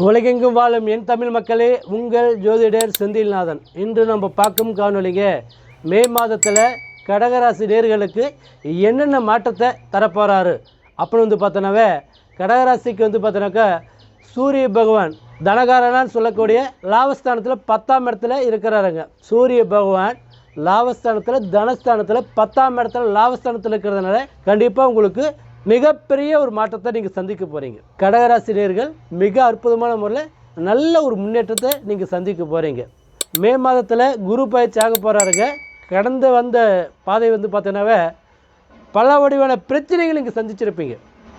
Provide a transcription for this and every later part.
உலகெங்கும் வாழும் என் தமிழ் மக்களே உங்கள் ஜோதிடர் செந்தில்நாதன். இன்று நம்ம பார்க்கும் காணொலிங்க மே மாதத்தில் கடகராசி நேர்களுக்கு என்னென்ன மாற்றத்தை தரப்போகிறாரு அப்படின்னு வந்து பார்த்தோன்னாவே கடகராசிக்கு வந்து பார்த்தோன்னாக்கா சூரிய பகவான் தனகாரனான்னு சொல்லக்கூடிய லாபஸ்தானத்தில் பத்தாம் இடத்துல இருக்கிறாருங்க. சூரிய பகவான் லாபஸ்தானத்தில் தனஸ்தானத்தில் பத்தாம் இடத்துல லாபஸ்தானத்தில் இருக்கிறதுனால கண்டிப்பாக உங்களுக்கு மிகப்பெரிய ஒரு மாற்றத்தை நீங்கள் சந்திக்க போகிறீங்க கடகராசினியர்கள் மிக அற்புதமான முறையில் நல்ல ஒரு முன்னேற்றத்தை நீங்கள் சந்திக்க போகிறீங்க மே மாதத்தில் குரு பயிற்சி ஆக போகிறாருங்க கடந்து வந்த பாதை வந்து பார்த்தீங்கன்னாவே பல வடிவான பிரச்சனைகள் நீங்கள் சந்திச்சிருப்பீங்க.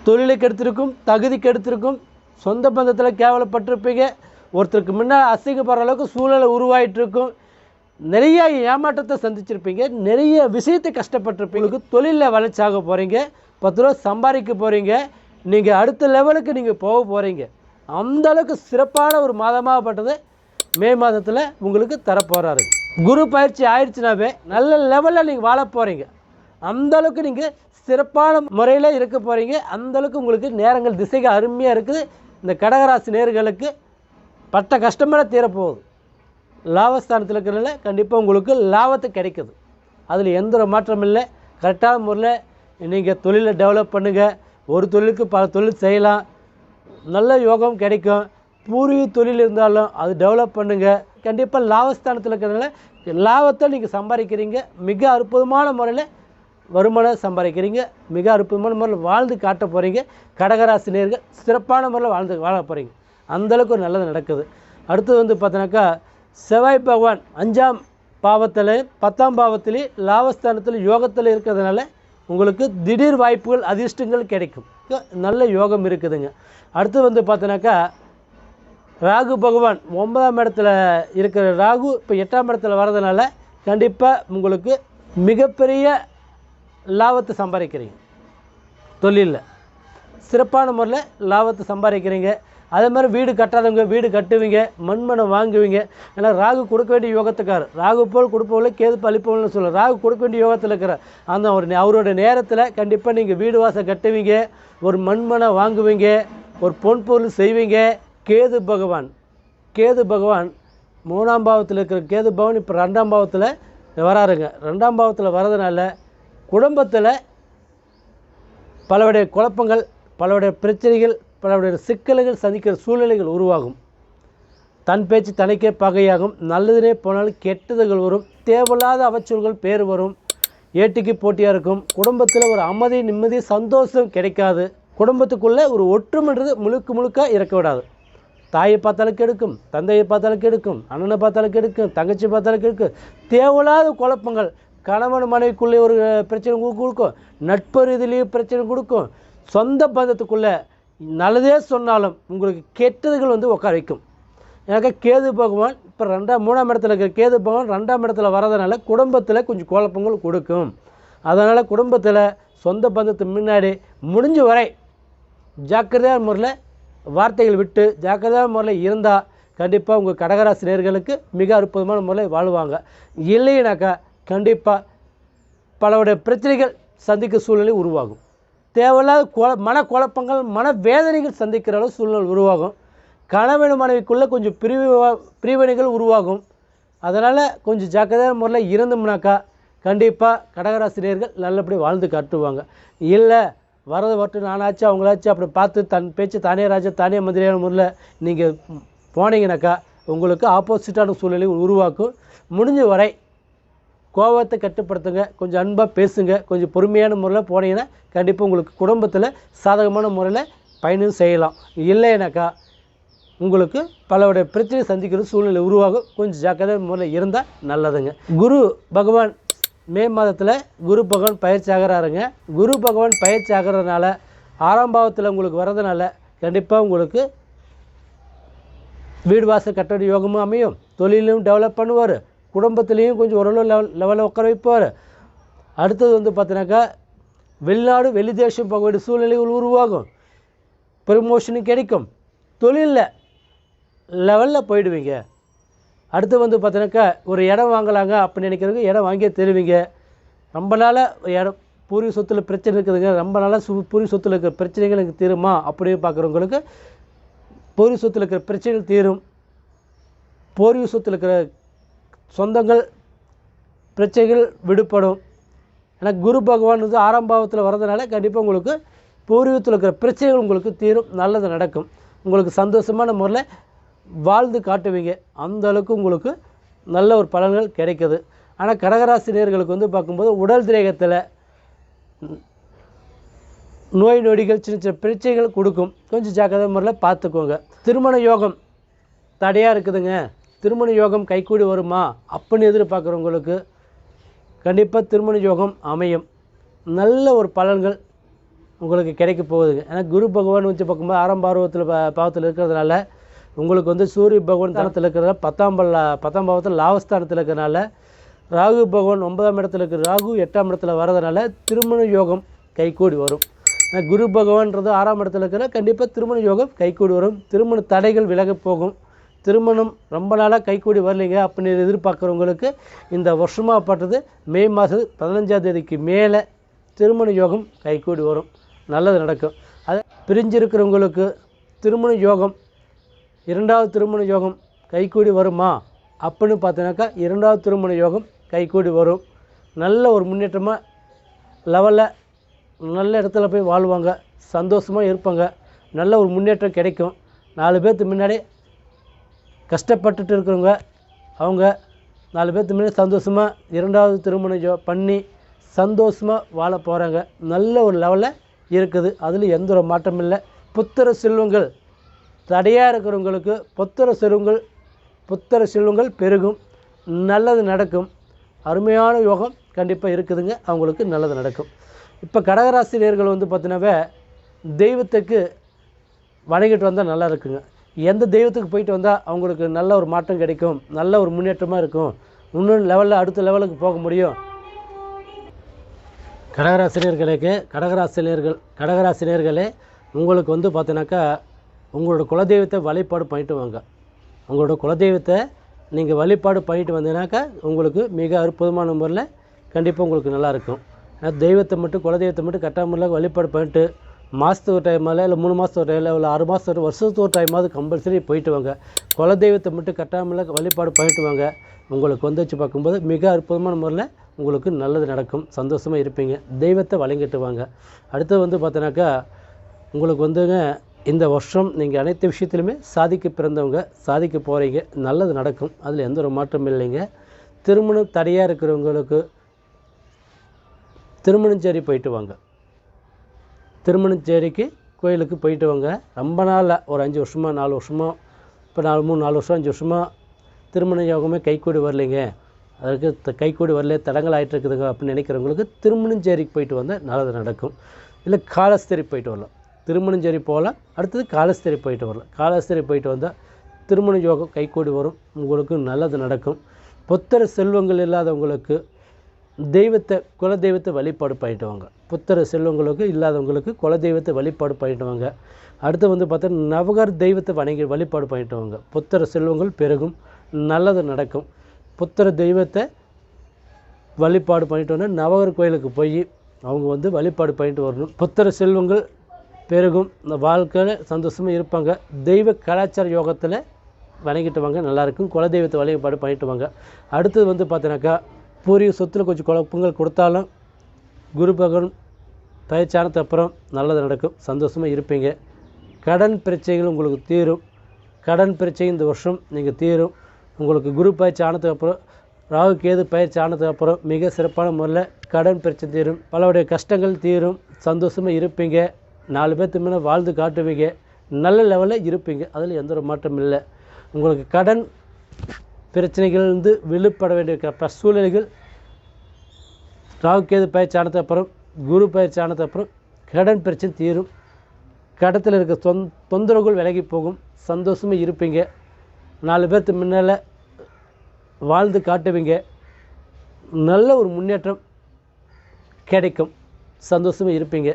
தொழிலுக்கு எடுத்திருக்கும் தகுதிக்கு எடுத்திருக்கும் சொந்த பந்தத்தில் கேவலப்பட்டிருப்பீங்க. ஒருத்தருக்கு முன்னால் அசிங்கப்படுற அளவுக்கு சூழலை உருவாயிட்டு இருக்கும் நிறைய ஏமாற்றத்தை சந்திச்சிருப்பீங்க நிறைய விஷயத்தை கஷ்டப்பட்டிருப்பீங்க. தொழிலில் வளர்ச்சி ஆக போகிறீங்க பத்து ரூபா சம்பாதிக்க போகிறீங்க நீங்கள் அடுத்த லெவலுக்கு நீங்கள் போக போகிறீங்க அந்த அளவுக்கு சிறப்பான ஒரு மாதமாகப்பட்டது மே மாதத்தில் உங்களுக்கு தரப்போகிறாரு குரு பயிற்சி ஆயிடுச்சுனாவே நல்ல லெவலில் நீங்கள் வாழ போகிறீங்க அந்த அளவுக்கு நீங்கள் சிறப்பான முறையில் இருக்க போகிறீங்க அந்த அளவுக்கு உங்களுக்கு நேரங்கள் திசைகள் அருமையாக இருக்குது. இந்த கடகராசி நேர்களுக்கு பட்ட கஷ்டமெல்லாம் தீரப்போகுது. லாபஸ்தானத்தில் இருக்கிறனால கண்டிப்பாக உங்களுக்கு லாபத்தை கிடைக்குது. அதில் எந்த ஒரு மாற்றம் இல்லை. கரெக்டான முறையில் நீங்கள் தொழிலை டெவலப் பண்ணுங்கள் ஒரு தொழிலுக்கு பல தொழில் செய்யலாம். நல்ல யோகம் கிடைக்கும். பூர்வீக தொழில் இருந்தாலும் அது டெவலப் பண்ணுங்கள் கண்டிப்பாக லாபஸ்தானத்தில் இருக்கிறதுனால லாபத்தை நீங்கள் சம்பாதிக்கிறீங்க. மிக அற்புதமான முறையில் வருமானம் சம்பாதிக்கிறீங்க. மிக அற்புதமான முறையில் வாழ்ந்து காட்ட போகிறீங்க கடகராசினியர்கள் சிறப்பான முறையில் வாழ்ந்து வாழ போகிறீங்க அந்தளவுக்கு ஒரு நல்லது நடக்குது. அடுத்தது வந்து பார்த்தோன்னாக்கா செவ்வாய் பகவான் அஞ்சாம் பாவத்தில் பத்தாம் பாவத்திலே லாபஸ்தானத்தில் யோகத்தில் இருக்கிறதுனால உங்களுக்கு திடீர் வாய்ப்புகள் அதிர்ஷ்டங்கள் கிடைக்கும். நல்ல யோகம் இருக்குதுங்க. அடுத்து வந்து பார்த்தோன்னாக்கா ராகு பகவான் ஒன்பதாம் இடத்துல இருக்கிற ராகு இப்போ எட்டாம் இடத்துல வர்றதுனால கண்டிப்பாக உங்களுக்கு மிகப்பெரிய லாபத்தை சம்பாதிக்கிறீங்க. தொழிலில். சிறப்பான முறையில் லாபத்தை சம்பாதிக்கிறீங்க. அதே மாதிரி வீடு கட்டாதவங்க வீடு கட்டுவீங்க மண்மனை வாங்குவீங்க. ஏன்னா ராகு கொடுக்க வேண்டிய யோகத்துக்கார் ராகு போல் கொடுப்பவங்கள கேது பழிப்பவங்கன்னு சொல்ல ராகு கொடுக்க வேண்டிய யோகத்தில் இருக்கிற அந்த ஒரு அவரோட நேரத்தில் கண்டிப்பாக நீங்கள் வீடு வாசல் கட்டுவீங்க ஒரு மண்மனை வாங்குவீங்க ஒரு பொன் பொருள் செய்வீங்க. கேது பகவான் கேது பகவான் மூணாம் பாவத்தில் இருக்கிற கேது பவன் இப்போ ரெண்டாம் பாவத்தில் வராருங்க. ரெண்டாம் பாவத்தில் வர்றதுனால குடும்பத்தில் பலவுடைய குழப்பங்கள் பலவுடைய பிரச்சனைகள் பலவுடைய சிக்கல்கள் சந்திக்கிற சூழ்நிலைகள் உருவாகும் தன் பேச்சு தனக்கே பகையாகும் நல்லதுனே போனாலும் கெட்டதுகள் வரும் தேவையில்லாத அவச்சொல்கள் பேர் வரும் ஏட்டிக்கு போட்டியாக இருக்கும் குடும்பத்தில் ஒரு அமைதி நிம்மதி சந்தோஷம் கிடைக்காது குடும்பத்துக்குள்ளே ஒரு ஒற்றுமைன்றது முழுக்க முழுக்க இறக்க விடாது தாயை பார்த்தாலும் கெடுக்கும் தந்தையை பார்த்தாலும் கெடுக்கும் அண்ணனை பார்த்தாலும் கெடுக்கும் தங்கச்சி பார்த்தாலும் கெடுக்கும் தேவையில்லாத குழப்பங்கள் கணவன் மனைவிக்குள்ளே ஒரு பிரச்சனை கொடுக்கும் நட்பு ரீதியிலையும் பிரச்சனை கொடுக்கும் சொந்த பந்தத்துக்குள்ளே நல்லதே சொன்னாலும் உங்களுக்கு கெட்டதுகள் வந்து உட்கார வைக்கும். எனக்கு கேது பகவான் இப்போ ரெண்டாம் மூணாம் இடத்துல இருக்கிற கேது பகவான் ரெண்டாம் இடத்துல வரதுனால குடும்பத்தில் கொஞ்சம் குழப்பங்கள் கொடுக்கும். அதனால் குடும்பத்தில் சொந்த பந்தத்து முன்னாடி முடிஞ்ச வரை ஜாக்கிரதையான முறையில் வார்த்தைகள் விட்டு ஜாக்கிரதையான முறையில் இருந்தால் கண்டிப்பாக உங்கள் கடகராசி நேர்களுக்கு மிக அற்புதமான முறையில் வாழ்வாங்க. இல்லைனாக்கா கண்டிப்பாக பலவுடைய பிரச்சனைகள் சந்திக்க சூழ்நிலை உருவாகும். தேவையில்லாத குழ மன குழப்பங்கள் மன வேதனைகள் சந்திக்கிற அளவு சூழ்நிலை உருவாகும். கணவன் மனைவிக்குள்ளே கொஞ்சம் பிரிவு பிரிவினைகள் உருவாகும். அதனால் கொஞ்சம் ஜாக்கிரதையான முறையில் இருந்தோம்னாக்கா கண்டிப்பாக கடகராசிரியர்கள் நல்லபடி வாழ்ந்து காட்டுவாங்க. இல்லை வரது வரட்டும் நானாச்சும் அவங்களாச்சும் அப்படி பார்த்து தன் பேச்சு தானே ராஜா தானே மந்திரியான முறையில் நீங்கள் போனீங்கனாக்கா உங்களுக்கு ஆப்போசிட்டான சூழ்நிலை உருவாக்கும். முடிஞ்ச வரை கோபத்தை கட்டுப்படுத்துங்க கொஞ்சம் அன்பாக பேசுங்க கொஞ்சம் பொறுமையான முறையில் போனீங்கன்னா கண்டிப்பாக உங்களுக்கு குடும்பத்தில் சாதகமான முறையில் பயணம் செய்யலாம். இல்லைனாக்கா உங்களுக்கு பலவுடைய பிரச்சனை சந்திக்கிற சூழ்நிலை உருவாகும். கொஞ்சம் ஜாக்கிரதை முறையில் இருந்தால் நல்லதுங்க. குரு பகவான் மே மாதத்தில் குரு பகவான் பயிற்சி ஆகிறாருங்க. குரு பகவான் பயிற்சி ஆகிறதுனால ஆறாம் பாவத்தில் உங்களுக்கு வர்றதுனால கண்டிப்பாக உங்களுக்கு வீடு வாசல் கட்டட யோகமும் அமையும். தொழிலும் டெவலப் பண்ணுவார். குடும்பத்துலேயும் கொஞ்சம் ஓரளவு லெவல் லெவலில் உட்கார வைப்பார். அடுத்தது வந்து பார்த்தீங்கன்னாக்கா வெளிநாடு வெளி தேசம் போக வேண்டிய சூழ்நிலைகள் உருவாகும். ப்ரமோஷனும் கிடைக்கும். தொழிலில் லெவலில் போயிடுவீங்க. அடுத்து வந்து பார்த்தீங்கன்னாக்கா ஒரு இடம் வாங்கலாங்க அப்படின்னு நினைக்கிறவங்க இடம் வாங்கியே தருவீங்க. ரொம்ப நாளாக இடம் பூர்வீக சொத்தில் பிரச்சனை இருக்குதுங்க. ரொம்ப நாளாக சு பூர்வீக சொத்தில் இருக்கிற பிரச்சனைகள் எனக்கு தீருமா அப்படின்னு பார்க்குறவங்களுக்கு பூர்வீக சொத்தில் இருக்கிற பிரச்சனைகள் தீரும். பூர்வீக சொத்தில் இருக்கிற சொந்தங்கள் பிரச்சனைகள் விடுபடும். ஏன்னா குரு பகவான் வந்து ஆறாம் பாவத்தில் வரதுனால கண்டிப்பாக உங்களுக்கு பூர்வீகத்தில் இருக்கிற பிரச்சனைகள் உங்களுக்கு தீரும் நல்லது நடக்கும். உங்களுக்கு சந்தோஷமான முறையில் வாழ்ந்து காட்டுவீங்க. அந்த அளவுக்கு உங்களுக்கு நல்ல ஒரு பலன்கள் கிடைக்குது. ஆனால் கடகராசினியர்களுக்கு வந்து பார்க்கும்போது உடல் திரேகத்தில் நோய் நொடிகள் சின்ன சின்ன பிரச்சனைகள் கொடுக்கும். கொஞ்சம் ஜாக்கிரதை முறையில் பார்த்துக்கோங்க. திருமண யோகம் தடையாக இருக்குதுங்க. திருமண யோகம் கைகூடி வருமா அப்படின்னு எதிர்பார்க்குறவங்களுக்கு கண்டிப்பாக திருமண யோகம் அமையும். நல்ல ஒரு பலன்கள் உங்களுக்கு கிடைக்க போகுதுங்க. ஏன்னா குரு பகவான் வச்சு பார்க்கும்போது ஆரம்ப ஆர்வத்தில் பாவத்தில் இருக்கிறதுனால உங்களுக்கு வந்து சூரிய பகவான் தனத்தில் இருக்கிறதுனால பத்தாம் பல்ல பத்தாம் பாவத்தில் லாவஸ்தானத்தில் இருக்கிறதுனால ராகு பகவான் ஒன்பதாம் இடத்துல இருக்கிற ராகு எட்டாம் இடத்துல வரதுனால திருமண யோகம் கைகூடி வரும். ஏன்னா குரு பகவான்றது ஆறாம் இடத்துல இருக்கிற கண்டிப்பாக திருமண யோகம் கைகூடி வரும். திருமண தடைகள் விலகப் போகும். திருமணம் ரொம்ப நாளாக கைகூடி வரலைங்க அப்படின்னு எதிர்பார்க்குறவங்களுக்கு இந்த வருஷமாக பட்டது மே மாதம் பதினஞ்சாம் தேதிக்கு மேலே திருமண யோகம் கைகூடி வரும். நல்லது நடக்கும். அது பிரிஞ்சிருக்கிறவங்களுக்கு திருமண யோகம் இரண்டாவது திருமண யோகம் கைகூடி வருமா அப்படின்னு பார்த்தீங்கன்னாக்கா இரண்டாவது திருமண யோகம் கைகூடி வரும். நல்ல ஒரு முன்னேற்றமாக லெவலில் நல்ல இடத்துல போய் வாழ்வாங்க சந்தோஷமாக இருப்பாங்க நல்ல ஒரு முன்னேற்றம் கிடைக்கும். நாலு பேர்த்து முன்னாடி கஷ்டப்பட்டுட்டு இருக்கிறவங்க அவங்க நாலு பேர்த்து முன்னாடி சந்தோஷமாக இரண்டாவது திருமணம் பண்ணி சந்தோஷமாக வாழ போகிறாங்க நல்ல ஒரு லெவலில் இருக்குது. அதில் எந்த ஒரு மாற்றமும் இல்லை. புத்திர செல்வங்கள் தடையாக இருக்கிறவங்களுக்கு புத்திர செல்வங்கள் புத்திர செல்வங்கள் பெருகும். நல்லது நடக்கும். அருமையான யோகம் கண்டிப்பாக இருக்குதுங்க. அவங்களுக்கு நல்லது நடக்கும். இப்போ கடகராசினியர்கள் வந்து பார்த்தீங்கன்னாவே தெய்வத்துக்கு வணங்கிட்டு வந்தால் நல்லா இருக்குங்க. எந்த தெய்வத்துக்கு போயிட்டு வந்தால் அவங்களுக்கு நல்ல ஒரு மாற்றம் கிடைக்கும் நல்ல ஒரு முன்னேற்றமாக இருக்கும். இன்னொன்று லெவலில் அடுத்த லெவலுக்கு போக முடியும். கடகராசினியர்களுக்கு கடகராசினியர்கள் கடகராசினியர்களே உங்களுக்கு வந்து பார்த்தீங்கன்னாக்கா உங்களோட குலதெய்வத்தை வழிபாடு பண்ணிட்டு வாங்க. உங்களோட குலதெய்வத்தை நீங்கள் வழிபாடு பண்ணிட்டு வந்தீங்கன்னாக்கா உங்களுக்கு மிக அற்புதமான முறையில் கண்டிப்பாக உங்களுக்கு நல்லாயிருக்கும் ஏன்னா தெய்வத்தை மட்டும் குலதெய்வத்தை மட்டும் கட்டாமல் முறையில் வழிபாடு பண்ணிட்டு மாதத்துக்கு ஒரு டைமில் இல்லை மூணு மாதத்துக்கு ஒரு டைமில் இல்லை ஆறு மாதத்துக்கு ஒரு வருஷத்துக்கு ஒரு டைமாவது கம்பல்சரி போயிட்டு வாங்க குலதெய்வத்தை மட்டும் கட்டாமல் வழிபாடு பண்ணிட்டு வாங்க உங்களுக்கு வந்து வச்சு பார்க்கும்போது மிக அற்புதமான முறையில் உங்களுக்கு நல்லது நடக்கும். சந்தோஷமாக இருப்பீங்க. தெய்வத்தை வழங்கிட்டு வாங்க அடுத்து வந்து பார்த்தீங்கன்னாக்கா உங்களுக்கு வந்துங்க இந்த வருஷம் நீங்கள் அனைத்து விஷயத்துலையுமே சாதிக்க பிறந்தவங்க சாதிக்க போகிறீங்க நல்லது நடக்கும். அதில் எந்த ஒரு மாற்றமும் இல்லைங்க. திருமணம் தடையாக இருக்கிறவங்களுக்கு திருமணம் சரி போயிட்டு வாங்க திருமணஞ்சேரிக்கு கோயிலுக்கு போயிட்டு வாங்க. ரொம்ப நாளில் ஒரு அஞ்சு வருஷமாக நாலு வருஷமாக இப்போ நாலு மூணு நாலு வருஷம் அஞ்சு வருஷமாக திருமண யோகமே கைக்கூடி வரலைங்க. அதற்கு த- வரல தடங்கள் ஆயிட்டு இருக்குதுங்க அப்படின்னு நினைக்கிறவங்களுக்கு திருமணஞ்சேரிக்கு போயிட்டு வந்தால் நல்லது நடக்கும். இல்லை காலஸ்தரி போயிட்டு வரலாம். திருமணஞ்சேரி போகலாம் அடுத்தது காலஸ்தரி போயிட்டு வரலாம். காலஸ்தரி போயிட்டு வந்தால் திருமண யோகம் கைக்கூடி வரும். உங்களுக்கு நல்லது நடக்கும். புத்திர செல்வங்கள் இல்லாதவங்களுக்கு தெய்வத்தை குலதெய்வத்தை வழிபாடு பண்ணிட்டு வாங்க புத்திர செல்வங்களுக்கு இல்லாதவங்களுக்கு குலதெய்வத்தை வழிபாடு பண்ணிட்டுவாங்க. அடுத்து வந்து பார்த்தா நவகர் தெய்வத்தை வணங்கி வழிபாடு பண்ணிட்டுவாங்க. புத்தர புத்திர செல்வங்கள் பெருகும் நல்லது நடக்கும். புத்திர தெய்வத்தை வழிபாடு பண்ணிட்டோன்னா நவகர் கோயிலுக்கு போய் அவங்க வந்து வழிபாடு பண்ணிட்டு வரணும். புத்திர செல்வங்கள் பெருகும் இந்த வாழ்க்கையில் சந்தோஷமாக இருப்பாங்க. தெய்வ கலாச்சார யோகத்தில் வணங்கிட்டு வாங்க நல்லாயிருக்கும் குலதெய்வத்தை வழிபாடு பண்ணிட்டு வாங்க. அடுத்தது வந்து பார்த்தீங்கன்னாக்கா பூர்வீக சொத்தில் கொஞ்சம் குழப்பங்கள் கொடுத்தாலும் குரு பகவான் பயிற்சியானது அப்புறம் நல்லது நடக்கும். சந்தோஷமாக இருப்பீங்க. கடன் பிரச்சனைகள் உங்களுக்கு தீரும். கடன் பிரச்சனை இந்த வருஷம் நீங்கள் தீரும். உங்களுக்கு குரு பயிற்சி ஆனதுக்கு அப்புறம் ராகு கேது பயிற்சி ஆனதுக்கு அப்புறம் மிக சிறப்பான முறையில் கடன் பிரச்சனை தீரும். பலருடைய கஷ்டங்கள் தீரும். சந்தோஷமாக இருப்பீங்க. நாலு பேர்த்து மேலே வாழ்ந்து காட்டுவீங்க. நல்ல லெவலில் இருப்பீங்க. அதில் எந்த ஒரு மாற்றமும் இல்லை. உங்களுக்கு கடன் பிரச்சனைகள் இருந்து விழுப்பட வேண்டிய சூழ்நிலைகள். ராகு கேது பயிற்சி ஆனது அப்புறம் குரு பயிற்சி ஆனது அப்புறம் கடன் பிரச்சனை தீரும். கடத்தில் இருக்க தொந் தொந்தரவுகள் விலகி போகும். சந்தோஷமாக இருப்பீங்க. நாலு பேர்த்து முன்னால் வாழ்ந்து காட்டுவீங்க. நல்ல ஒரு முன்னேற்றம் கிடைக்கும். சந்தோஷமாக இருப்பீங்க.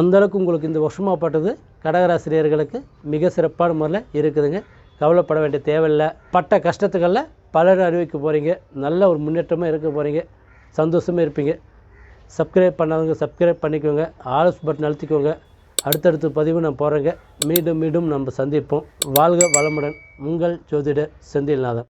அந்த அளவுக்கு உங்களுக்கு இந்த வருஷமாகப்பட்டது கடகராசிரியர்களுக்கு மிக சிறப்பான முறையில் இருக்குதுங்க. கவலைப்பட வேண்டிய தேவையில்லை. பட்ட கஷ்டத்துக்கெல்லாம் பலர் அறிவிக்க போகிறீங்க நல்ல ஒரு முன்னேற்றமாக இருக்க போகிறீங்க சந்தோஷமாக இருப்பீங்க. சப்ஸ்கிரைப் பண்ணாதவங்க சப்ஸ்கிரைப் பண்ணிக்கோங்க. ஆல்ஸ் பட்டன் அழுத்திக்கோங்க. அடுத்தடுத்த பதிவு நான் போகிறேங்க மீண்டும் மீண்டும் நம்ம சந்திப்போம். வாழ்க வளமுடன். உங்கள் ஜோதிடர் செந்தில்நாதன்.